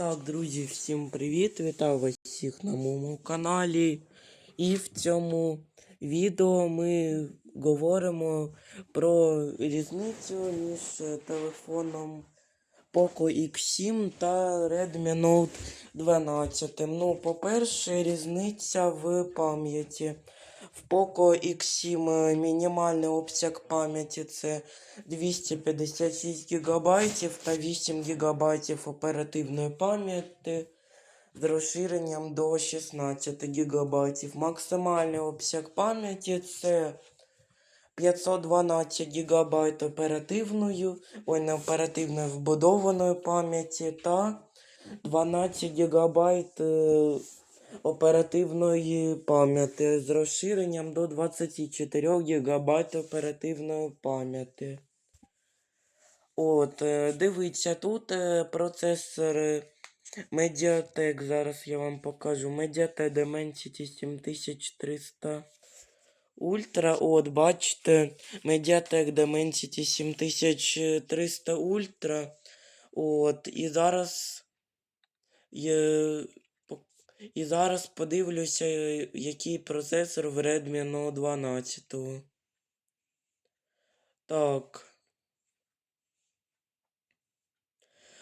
Так, друзі, всім привіт! Вітаю вас всіх на моєму каналі. І в цьому відео ми говоримо про різницю між телефоном Poco X7 та Redmi Note 12. Ну, по-перше, різниця в пам'яті. В Poco X7 е, мінімальний обсяг пам'яті це 256 ГБ та 8 ГБ оперативної пам'яті з розширенням до 16 ГБ. Максимальний обсяг пам'яті це 512 ГБ оперативної, ой, не оперативної вбудованої пам'яті та 12 ГБ оперативної пам'яті з розширенням до 24 ГБ оперативної пам'яті. От, е, дивіться, тут е, процесор е, Mediatek, зараз я вам покажу. Mediatek Dimensity 7300 Ultra. От, бачите, Mediatek Dimensity 7300 Ultra. От, і зараз є, і зараз подивлюся, е, який процесор в Redmi Note 12. Так.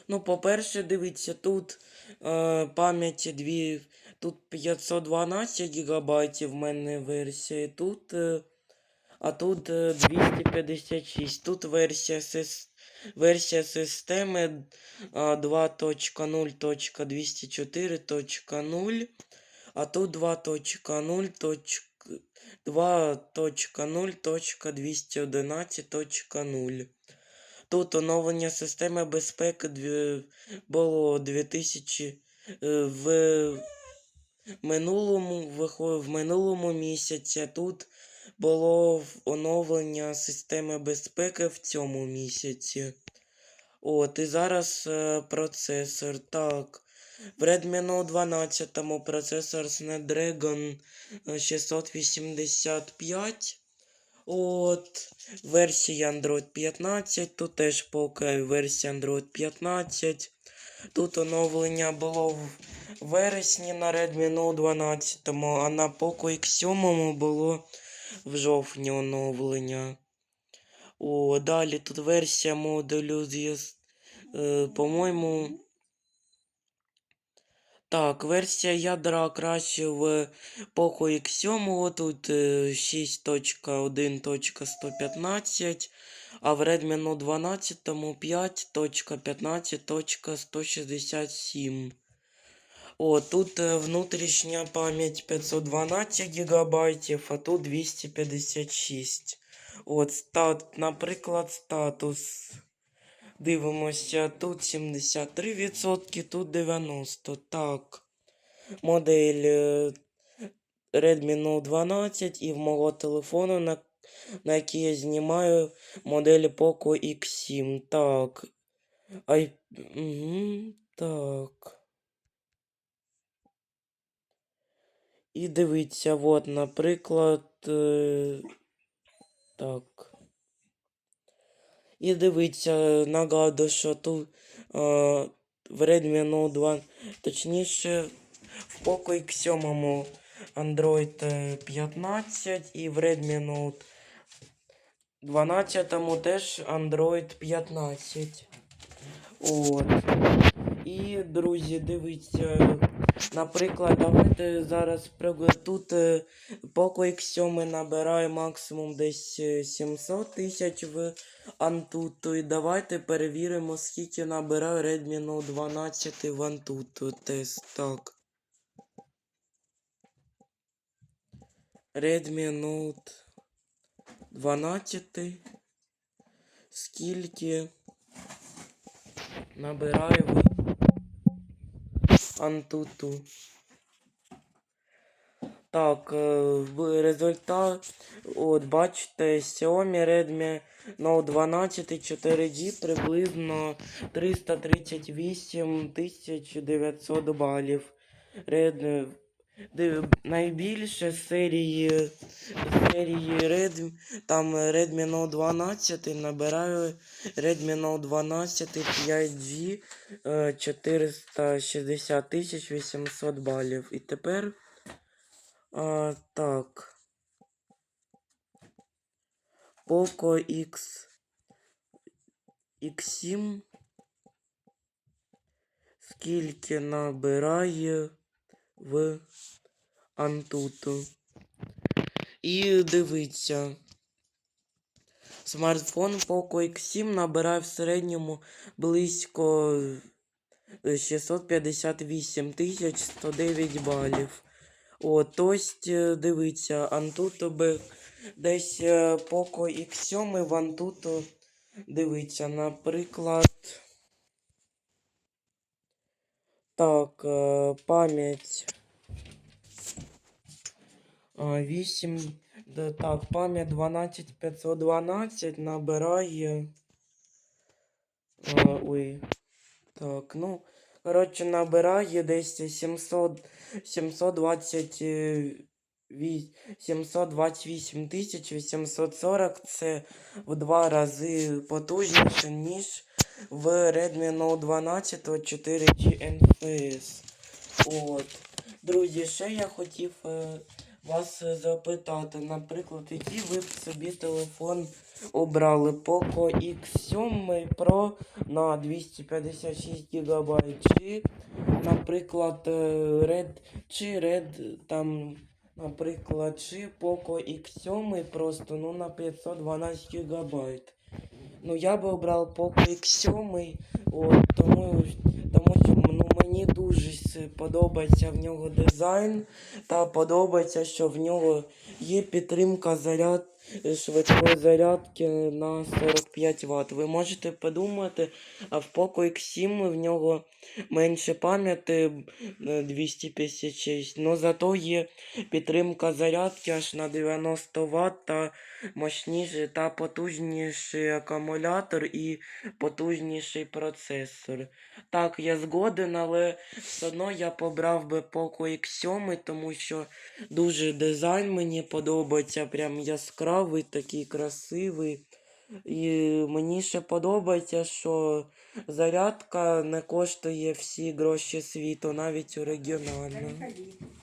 Ну, по-перше, дивіться, тут е, пам'яті дві, тут 512 ГБ в мене версія, тут, е, а тут е, 256. Тут версія, сис- версія системи е, 2.0.204.0, а тут 2.0. 2.0.211.0. Тут оновлення системи безпеки було 2000 е, в минулому в минулому місяці. Тут було оновлення системи безпеки в цьому місяці. От, і зараз е, процесор. Так. В Redmi Note 12 процесор Snapdragon е, 685. От, версія Android 15, тут теж поки версія Android 15. Тут оновлення було в вересні на Redmi Note 12, а на Poco X7 було в жовтні оновлення. О, далі тут версія модулю з, е, по-моєму. Так, версія ядра краще в Poco X7, тут е, 6.1.115, а в Redmi Note 12 5.15.167. О, тут е, внутрішня пам'ять 512 ГБ, а тут 256. От, стат, наприклад, статус. Дивимося, тут 73%, тут 90%. Так. Модель е, Redmi Note 12 і в мого телефону, на, на який я знімаю модель Poco X7. Так. Ай. Угу, так. І дивіться, от, наприклад. Е, так. І дивіться, нагадую, що тут е, в Redmi Note 2, точніше, в Poco X7 Android е, 15 і в Redmi Note 12 теж Android 15. От. І, друзі, дивіться, наприклад, давайте зараз. Тут е, Poco X7 набирає максимум десь е, 700 тисяч в Antutu. І давайте перевіримо, скільки набирає Redmi Note 12 в Antutu тест. Так. Redmi Note 12. Скільки набирає Antutu. Так, е, результат, от бачите, Xiaomi Redmi Note 12 4G приблизно 338 900 балів. Redmi, Найбільше серії, серії Redmi, там Redmi Note 12 набираю Redmi Note 12 5G е, 460 тисяч 800 балів. І тепер а, так. Poco X X7 скільки набирає в Антуту. І дивіться. Смартфон Poco X7 набирає в середньому близько е, 658 тисяч 109 балів. О, тобто, дивіться, Антуту би десь е, Poco X7 в Антуту дивіться, наприклад. Так, е, пам'ять. А, 8. Так, пам'ять 12512 набирає. Ой. Так, ну. Коротше, набирає десь 700, 720, е, ві- 728 тисяч 840. Це в два рази потужніше, ніж в Redmi Note 12 4G NFS. От. Друзі, ще я хотів е, вас запитати, наприклад, який ви б собі телефон обрали Poco X7 Pro на 256 ГБ, чи, наприклад, е, Red, чи Red там, наприклад, чи Poco X7 просто ну, на 512 ГБ. Ну, я би обрав поклик X7, от, тому, тому що ну, мені дуже подобається в нього дизайн, та подобається, що в нього є підтримка заряд, швидкої зарядки на 45 Вт. Ви можете подумати, а в Poco X7 в нього менше пам'яті е, 256, але зато є підтримка зарядки аж на 90 Вт та мощніший та потужніший акумулятор і потужніший процесор. Так, я згоден, але все одно я побрав би Poco X7, тому що дуже дизайн мені подобається, прям яскравий, такий красивий. І мені ще подобається, що зарядка не коштує всі гроші світу, навіть оригінальна.